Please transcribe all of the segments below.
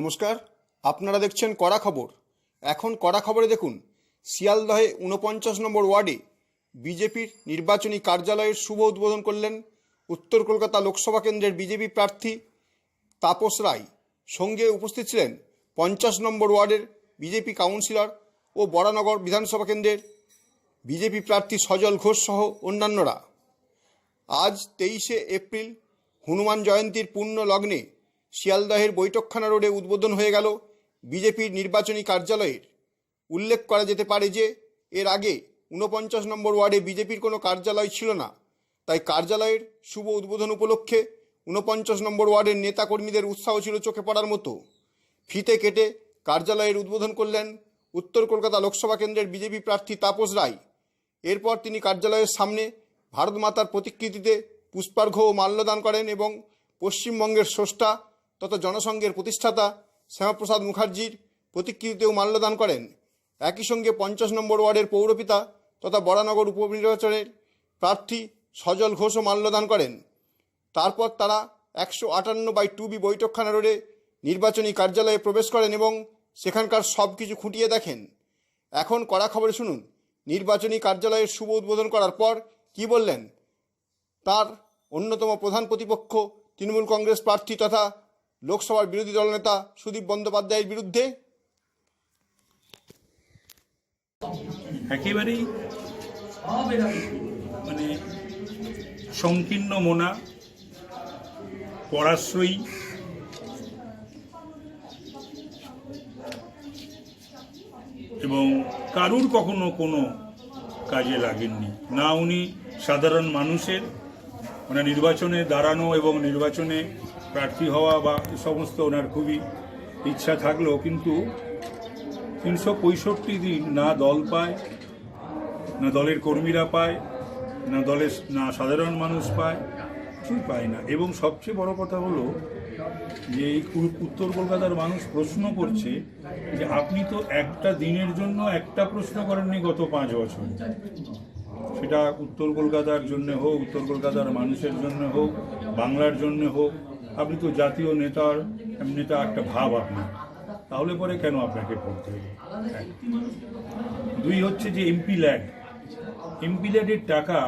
নমস্কার, আপনারা দেখছেন কড়া খবর। এখন কড়া খবরে দেখুন, শিয়ালদহে ঊনপঞ্চাশ নম্বর ওয়ার্ডে বিজেপির নির্বাচনী কার্যালয়ের শুভ উদ্বোধন করলেন উত্তর কলকাতা লোকসভা কেন্দ্রের বিজেপি প্রার্থী তাপস রায়। সঙ্গে উপস্থিত ছিলেন পঞ্চাশ নম্বর ওয়ার্ডের বিজেপি কাউন্সিলর ও বরানগর বিধানসভা কেন্দ্রের বিজেপি প্রার্থী সজল ঘোষ সহ অন্যান্যরা। আজ তেইশে এপ্রিল হনুমান জয়ন্তীর পূর্ণ লগ্নে শিয়ালদহের বৈঠকখানা রোডে উদ্বোধন হয়ে গেল বিজেপির নির্বাচনী কার্যালয়ের। উল্লেখ করা যেতে পারে যে, এর আগে ঊনপঞ্চাশ নম্বর ওয়ার্ডে বিজেপির কোনো কার্যালয় ছিল না। তাই কার্যালয়ের শুভ উদ্বোধন উপলক্ষে ঊনপঞ্চাশ নম্বর ওয়ার্ডের নেতাকর্মীদের উৎসাহ ছিল চোখে পড়ার মতো। ফিতে কেটে কার্যালয়ের উদ্বোধন করলেন উত্তর কলকাতা লোকসভা কেন্দ্রের বিজেপি প্রার্থী তাপস রায়। এরপর তিনি কার্যালয়ের সামনে ভারত মাতার প্রতিকৃতিতে পুষ্পার্ঘ্য ও মাল্যদান করেন এবং পশ্চিমবঙ্গের স্রষ্টা তথা জনসংঘের প্রতিষ্ঠাতা শ্যামাপ্রসাদ মুখার্জির প্রতিকৃতিতেও মাল্যদান করেন। একই সঙ্গে পঞ্চাশ নম্বর ওয়ার্ডের পৌরপিতা তথা বরানগর উপনির্বাচনের প্রার্থী সজল ঘোষও মাল্যদান করেন। তারপর তারা একশো আটান্ন বাই টু বি বৈঠকখানা রোডে নির্বাচনী কার্যালয়ে প্রবেশ করেন এবং সেখানকার সব কিছু খুঁটিয়ে দেখেন। এখন কড়া খবরে শুনুন, নির্বাচনী কার্যালয়ের শুভ উদ্বোধন করার পর কি বললেন? তার অন্যতম প্রধান প্রতিপক্ষ তৃণমূল কংগ্রেস প্রার্থী তথা লোকসভার বিরোধী দলনেতা সুদীপ বন্দ্যোপাধ্যায়ের বিরুদ্ধে? একেবারেই মানে সংকীর্ণ মোনা, পরাশ্রয়ী, এবং কারুর কখনো কোনো কাজে লাগেননি। না উনি সাধারণ মানুষের মানে নির্বাচনে দাঁড়ানো এবং নির্বাচনে প্রার্থী হওয়া বা এ সমস্ত ওনার খুবই ইচ্ছা থাকলেও কিন্তু তিনশো পঁয়ষট্টি দিন না দল পায়, না দলের কর্মীরা পায়, না দলের, না সাধারণ মানুষ পায়, কিছুই পায় না। এবং সবচেয়ে বড় কথা হলো যে এই উত্তর কলকাতার মানুষ প্রশ্ন করছে যে আপনি তো একটা দিনের জন্য একটা প্রশ্ন করেননি গত পাঁচ বছর। সেটা উত্তর কলকাতার জন্য হোক, উত্তর কলকাতার মানুষের জন্য হোক, বাংলার জন্য হোক আপনি তো জাতীয় নেতার নেতা একটা ভাব আপনার। তাহলে পরে কেন আপনাকে পড়তে হবে? দুই হচ্ছে যে এমপি ল্যাড এমপি ল্যাডের টাকা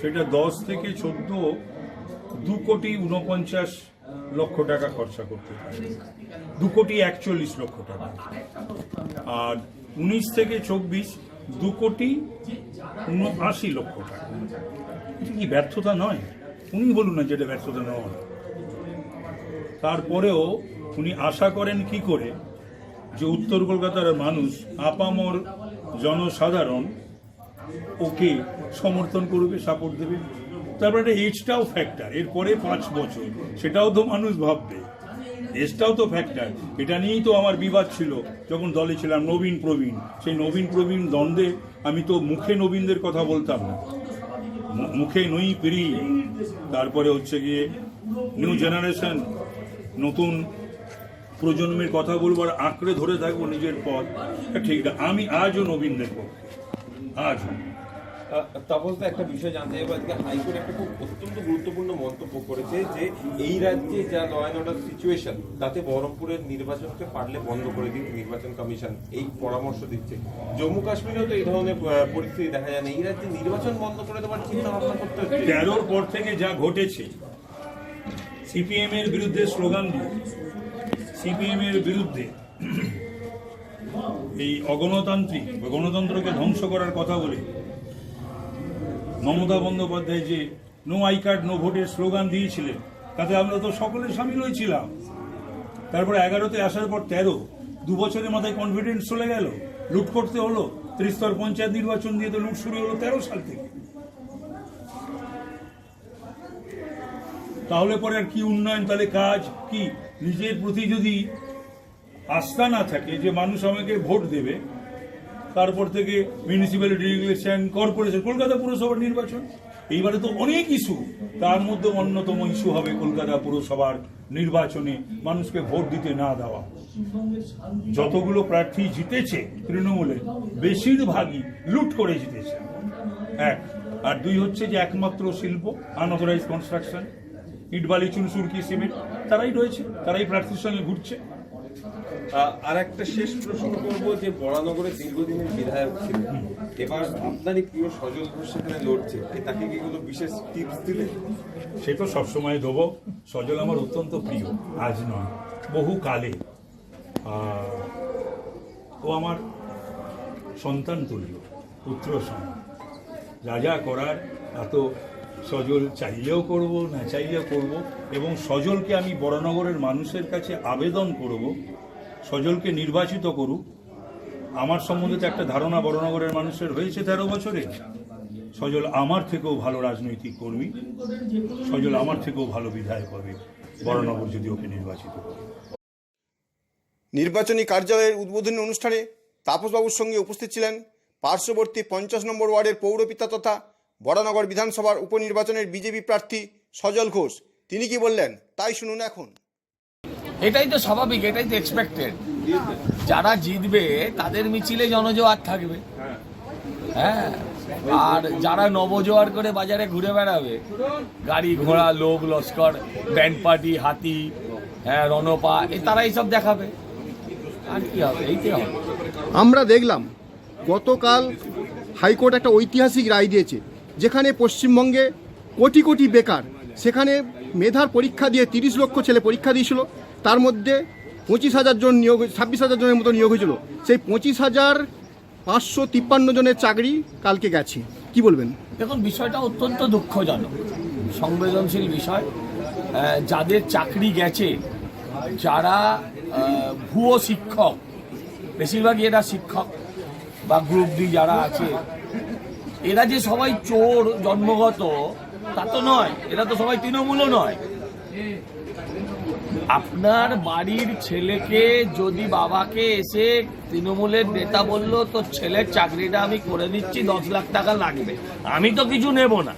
সেটা দশ থেকে চোদ্দ, দু কোটি উনপঞ্চাশ লক্ষ টাকা খরচা করতে পারে দু কোটি একচল্লিশ লক্ষ টাকা। আর উনিশ থেকে চব্বিশ, দু কোটি উনআশি লক্ষ টাকা। এটা কি ব্যর্থতা নয়? উনি বলুন না যেটা ব্যর্থতা নয়। তারপরেও উনি আশা করেন কি করে? যে উত্তর কলকাতার মানুষ আপামর জনসাধারণ ওকে সমর্থন করবে সাপোর্ট দেবে। তারপরে একটা এজটাও ফ্যাক্টর এরপরে পাঁচ বছর। সেটাও তো মানুষ ভাববে। এজটাও তো ফ্যাক্টর এটা নিয়েই তো আমার বিবাদ ছিল, যখন দলে ছিলাম নবীন প্রবীণ। সেই নবীন প্রবীণ দ্বন্দ্বে আমি তো মুখে নবীনদের কথা বলতাম না। মুখে নই পিড়ি তারপরে হচ্ছে গিয়ে নিউ জেনারেশন নতুন প্রজন্মের কথা বলব আর আঁকড়ে ধরে থাকব নিজের পথ। ঠিক আমি আজও নবীন দেখব। আজও। তাপসদা, একটা বিষয় জানতে চাইব। আজকে হাইকোর্ট একটা খুব অত্যন্ত গুরুত্বপূর্ণ মন্তব্য করেছে যে এই রাজ্যে যা ল অ্যান্ড অর্ডার সিচুয়েশন তাতে বহরমপুরের নির্বাচনকে পারলে বন্ধ করে দিন নির্বাচন কমিশন। এই পরামর্শ দিচ্ছে। জম্মু কাশ্মীরেও তো এই ধরনের পরিস্থিতি দেখা যায় না। এই রাজ্যে নির্বাচন বন্ধ করে দেওয়ার চিন্তা ভাবনা করতে হচ্ছে। তেরোর পর থেকে যা ঘটেছে সিপিএম এর বিরুদ্ধে স্লোগান দিয়ে সিপিএম এর বিরুদ্ধে এই অগণতান্ত্রিক গণতন্ত্রকে ধ্বংস করার কথা বলে মমতা বন্দ্যোপাধ্যায় যে নো আই কার্ড নো ভোটের স্লোগান দিয়েছিলেন, তাতে আমরা তো সকলে সামিল হয়েছিলাম। তারপরে এগারোতে আসার পর তেরো, দু বছরের মাথায় কনফিডেন্স চলে গেল, লুট করতে হলো, ত্রিস্তর পঞ্চায়েত নির্বাচন দিয়ে তো লুট শুরু হলো তেরো সাল থেকে। তাহলে পরে আর কি উন্নয়ন, তাহলে কাজ কি? নিজের প্রতি যদি আস্থা না থাকে যে মানুষ আমাকে ভোট দেবে তারপর থেকে মিউনিসিপ্যালিটি রেগুলেশন কর্পোরেশন কলকাতা পুরসভার নির্বাচন। এইবারে তো অনেক ইস্যু তার মধ্যে অন্যতম ইস্যু হবে কলকাতা পুরসভার নির্বাচনে মানুষকে ভোট দিতে না দেওয়া। যতগুলো প্রার্থী জিতেছে তৃণমূলে, বেশিরভাগই লুট করে জিতেছে। এক। আর দুই হচ্ছে যে একমাত্র শিল্প আনঅথরাইজ কনস্ট্রাকশন ইটবালি চুন সুরকি সিমেন্ট, তারাই রয়েছে, তারাই প্রার্থীর সঙ্গে ঘুরছে। আর একটা শেষ প্রশ্ন করব যে বরানগরের দীর্ঘদিনের বিধায়ক ছিলেন। এবার আপনারই প্রিয় সজল ঘোষ সেখানে লড়ছে। তাকে কি কোনো বিশেষ টিপস দিলেন? সে তো সবসময় দেবো। সজল আমার অত্যন্ত প্রিয়। আজ নয়, বহু কালে। ও আমার সন্তান তুল্য, পুত্র যা যা করার এত সজল চাইলেও করব, না চাইলেও করব, এবং সজলকে আমি বড়নগরের মানুষের কাছে আবেদন করব, সজলকে নির্বাচিত করুক। আমার সম্বন্ধে তো একটা ধারণা বড়নগরের মানুষের হয়েছে তেরো বছরে। সজল আমার থেকেও ভালো রাজনৈতিক কর্মী। সজল আমার থেকেও ভালো বিধায়ক হবে। বড়নগর যদি ওকে নির্বাচিত করে। নির্বাচনী কার্যালয়ের উদ্বোধনী অনুষ্ঠানে তাপসবাবুর সঙ্গে উপস্থিত ছিলেন পার্শ্ববর্তী পঞ্চাশ নম্বর ওয়ার্ডের পৌরপিতা তথা বড়নগর বিধানসভার উপনির্বাচনের বিজেপি প্রার্থী সজল ঘোষ। তিনি কি বললেন? তাই শুনুন এখন। এটাই তো স্বাভাবিক এটাই তো এক্সপেক্টেড যারা জিতবে তাদের মিছিলে জনজোয়ার থাকবে। হ্যাঁ আর যারা নবজোয়ার করে বাজারে ঘুরে বেড়াবে গাড়ি ঘোড়া লোক লস্কর ব্যান্ড পার্টি হাতি হ্যাঁ রণপা এ তারা এইসব দেখাবে। আর কি হবে? এইটাই হবে? আমরা দেখলাম গতকাল হাইকোর্ট একটা ঐতিহাসিক রায় দিয়েছে। যেখানে পশ্চিমবঙ্গে কোটি কোটি বেকার, সেখানে মেধার পরীক্ষা দিয়ে তিরিশ লক্ষ ছেলে পরীক্ষা দিয়েছিল, তার মধ্যে পঁচিশ হাজার জন নিয়োগ, ছাব্বিশ হাজার জনের মতো নিয়োগ হয়েছিল। সেই পঁচিশ হাজার পাঁচশো তিপ্পান্ন জনের চাকরি কালকে গেছে। কি বলবেন? দেখুন, বিষয়টা অত্যন্ত দুঃখজনক। সংবেদনশীল বিষয়। যাদের চাকরি গেছে, যারা ভুয়ো শিক্ষক, বেশিরভাগই এরা শিক্ষক বা গ্রুপ ডি যারা আছে এরা যে সবাই চোর, জন্মগত, তা তো নয়। এরা তো সবাই তৃণমূলও নয়। আপনার বাড়ির ছেলেকে যদি বাবাকে এসে তৃণমূলের নেতা বলল তো ছেলের চাকরিটা আমি করে দিচ্ছি, দশ লাখ টাকা লাগবে। আমি তো কিছু নেব না।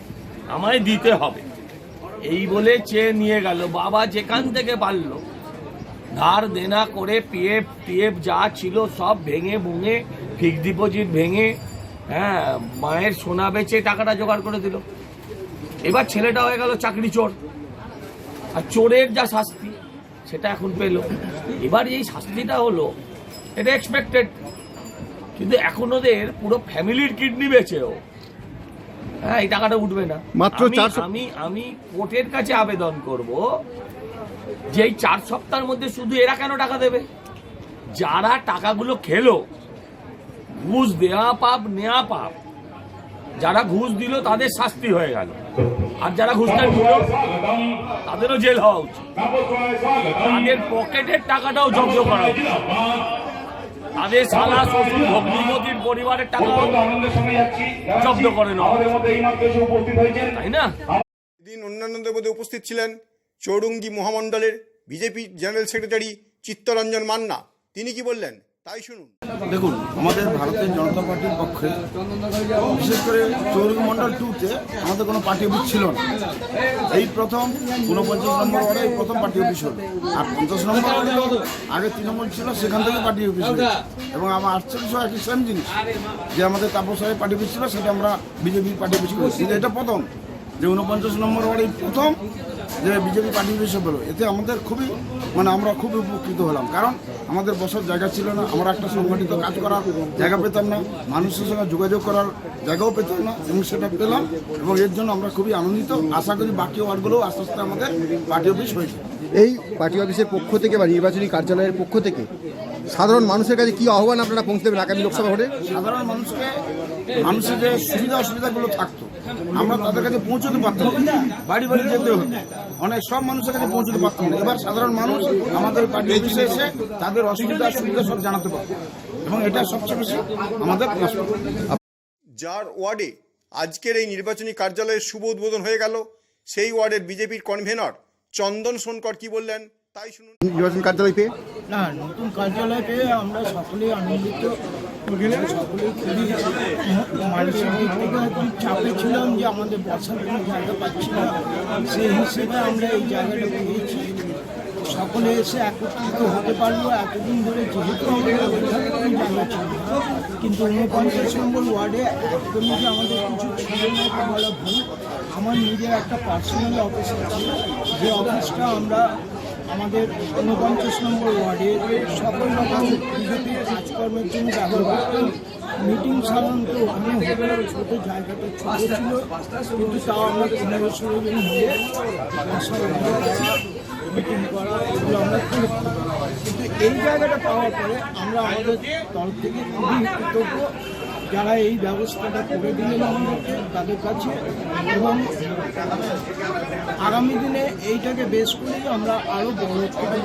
আমায় দিতে হবে। এই বলে চেয়ে নিয়ে গেল। বাবা যেখান থেকে পারল, ধার দেনা করে পিএফ টিএফ যা ছিল সব ভেঙে ভুঙে ফিক্সড ডিপোজিট ভেঙে হ্যাঁ মায়ের সোনা বেচে টাকাটা জোগাড় করে দিল। এবার ছেলেটা হয়ে গেল চাকরি চোর। আর চোরের যা শাস্তি সেটা এখন পেল। এবার এই শাস্তিটা হলো এটা এক্সপেক্টেড কিন্তু এখন ওদের পুরো ফ্যামিলির কিডনি বেচেও হ্যাঁ এই টাকাটা উঠবে না। মাত্র আমি- 400 আমি আমি কোর্টের কাছে আবেদন করব যে এই চার সপ্তাহের মধ্যে শুধু এরা কেন টাকা দেবে? যারা টাকাগুলো খেলো ঘুষ দেয়া পাপ, নেয়া পাপ। যারা ঘুষ দিল, তাদের শাস্তি হয়ে গেল। আর যারা ঘুষটা দিল তাদেরও জেল হওয়া উচিত। তাদের পকেটের টাকাটাও জব্দ করা উচিত। তাদের সালা শ্বশুর ভগ্নিপতির পরিবারের টাকা জব্দ করে উচিত। তাই না? দিন অন্যান্যদের মধ্যে উপস্থিত ছিলেন Chowringhee মহামণ্ডলের BJP general secretary Chittaranjan Manna. তিনি কি বললেন? তাই শুনুন। দেখুন, আমাদের ভারতের জনতা পার্টির পক্ষে, বিশেষ করে চৌরঙ্গি মন্ডল টুতে আমাদের কোনো পার্টি অফিস ছিল না। এই প্রথম ঊনপঞ্চাশ নম্বর ওয়ার্ডে এই প্রথম পার্টি অফিস হলো। আর পঞ্চাশ নম্বর ওয়ার্ডে আগে তৃণমূল ছিল, সেখান থেকে পার্টি অফিস হলো। এবং আমার আটচল্লিশ একই সেম জিনিস, যে আমাদের তাপস রায়ের পার্টি অফিস ছিল, সেটা আমরা বিজেপির পার্টি অফিস করেছি। এটা প্রথম, যে ঊনপঞ্চাশ নম্বর ওয়ার্ডে প্রথম যে বিজেপি পার্টি অফিস হলো। এতে আমাদের খুবই মানে আমরা খুবই উপকৃত হলাম। কারণ আমাদের বসার জায়গা ছিল না আমরা একটা সংগঠিত কাজ করার জায়গা পেতাম না মানুষের সঙ্গে যোগাযোগ করার জায়গাও পেতাম না এবং সেটা পেলাম এবং এর জন্য আমরা খুবই আনন্দিত। আশা করি বাকি ওয়ার্ডগুলোও আস্তে আস্তে আমাদের পার্টি অফিস হয়েছে। এই পার্টি অফিসের পক্ষ থেকে বা নির্বাচনী কার্যালয়ের পক্ষ থেকে সাধারণ মানুষের কাছে কি আহ্বান আপনারা পৌঁছে দেবেন আগামী লোকসভা ভোটে? সাধারণ মানুষকে মানুষের যে সুবিধা অসুবিধাগুলো থাকতো আমরা তাদের কাছে পৌঁছতে পারতাম। বাড়ি বাড়ি যেতে হতো। অনেক সব মানুষের কাছে পৌঁছতে পারতাম না। এবার সাধারণ মানুষ আমাদের পার্টি অফিসে এসে তাদের অসুবিধা সুবিধা সব জানাতে পারবে। এবং এটা সবচেয়ে বেশি আমাদের যার ওয়ার্ডে আজকের এই নির্বাচনী কার্যালয়ের শুভ উদ্বোধন হয়ে গেল, সেই ওয়ার্ডের বিজেপির কনভেনর চন্দন সোনকর কি বললেন? তাই শুনুন। নির্বাচন কার্যালয় পেয়ে? না নতুন কার্যালয় পেয়ে আমরা সকলেই আনন্দিত। সকলেই খুবই মানসিক দিক থেকে একটু চাপে ছিলাম যে আমাদের বসার কোনো জায়গা পাচ্ছি না। সেই হিসেবে আমরা এই জায়গাটা পেয়েছি। সকলে এসে একত্রিত হতে পারব এতদিন ধরে যেহেতু আমাদের জায়গা ছিল কিন্তু উনপঞ্চাশ নম্বর ওয়ার্ডে একদমই যে আমাদের কিছু ছিল না এটা বলা ভুল। আমার নিজের একটা পার্সোনাল অফিস আছে। যে অফিসটা আমরা আমাদের উনপঞ্চাশ নম্বর ওয়ার্ডে সকল রকম বিজেপির কাজকর্মের জন্য ব্যবহার মিটিং সাধারণত ওখানে হতো, ছোটো জায়গাটা ছোটো ছিল, কিন্তু তাও আমরা পনেরো ষোলো মিলে বসার মিটিং করা এগুলো আমরা কিন্তু এই জায়গাটা পাওয়ার পরে আমরা আমাদের তরফ থেকে খুবই কৃতজ্ঞ। যারা এই ব্যবস্থাটা করে দিলেন আমাদেরকে, তাদের কাছে, এবং আগামী দিনে এইটাকে বেশ করেই আমরা আরও বড় থেকে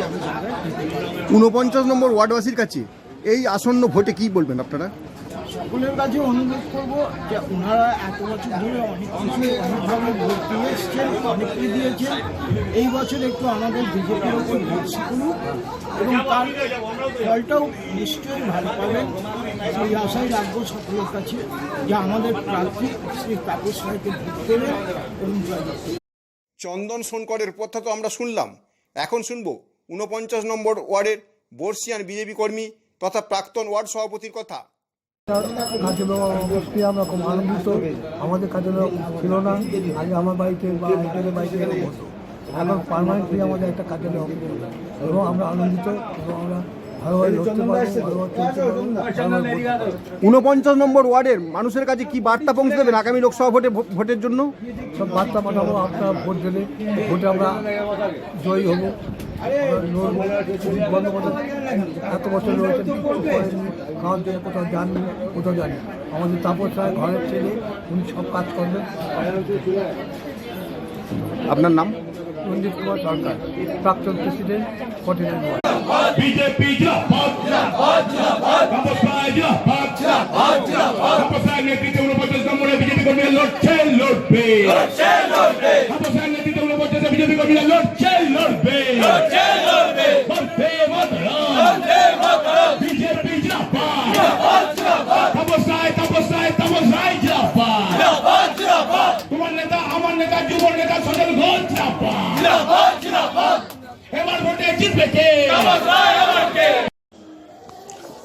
উনপঞ্চাশ নম্বর ওয়ার্ডবাসীর কাছে এই আসন্ন ভোটে কি বলবেন আপনারা? সকলের কাছে অনুরোধ করব যে ওনারা এত বছর ধরে অনেক কিছু অনেকভাবে ভোট দিয়ে এসছেন দিয়েছেন। এই বছর একটু আমাদের বিজেপির ভরসা করুন এবং তার ফলটাও নিশ্চয়ই ভালো পাবেন। সেই আশাই রাখব সকলের কাছে যে আমাদের প্রার্থী শ্রী তাপস রায়কে ভোট এবং চন্দন সোনকরের কথা তো আমরা শুনলাম, এখন শুনব উনপঞ্চাশ নম্বর ওয়ার্ডের বর্ষিয়ান বিজেপি কর্মী তথা প্রাক্তন ওয়ার্ড সভাপতির কথা। কাজে আমরা খুব আনন্দিত। আমাদের কাজে ছিল না। আগে আমার বাড়িতে বা আইটেলের বাড়িতে এখন পারমানেন্টলি আমাদের একটা কাজে এবং আমরা আনন্দিত এবং আমরা। উনপঞ্চাশ নম্বর ওয়ার্ডের মানুষের কাছে কি বার্তা পৌঁছে দেবেন আগামী লোকসভা ভোটে ভোটের জন্য? সব বার্তা পাঠাবো আপনারা ভোট দিলে ভোটে আমরা জয়ী হব। এত বছর খাওয়ার জন্য কোথাও যাননি কোথাও যাননি আমাদের তাপস রায় ঘরের ছেলে উনি সব কাজ করবেন। আপনার নাম? রঞ্জিত কুমার সরকার প্রাক্তন প্রেসিডেন্ট ফর্টিনাইন বিজেপি জিন্দাবাদ জিন্দাবাদ জিন্দাবাদ। কম্পাস জিন্দাবাদ জিন্দাবাদ জিন্দাবাদ। কম্পাস নেতৃত্বে উনপঞ্চাশ নম্বরে বিজেপি কর্মীরা লড়ছে লড়বে। লড়ছে লড়বে। কম্পাস নেতৃত্বে উনপঞ্চাশ বিজেপি কর্মীরা লড়ছে লড়বে। লড়ছে লড়বে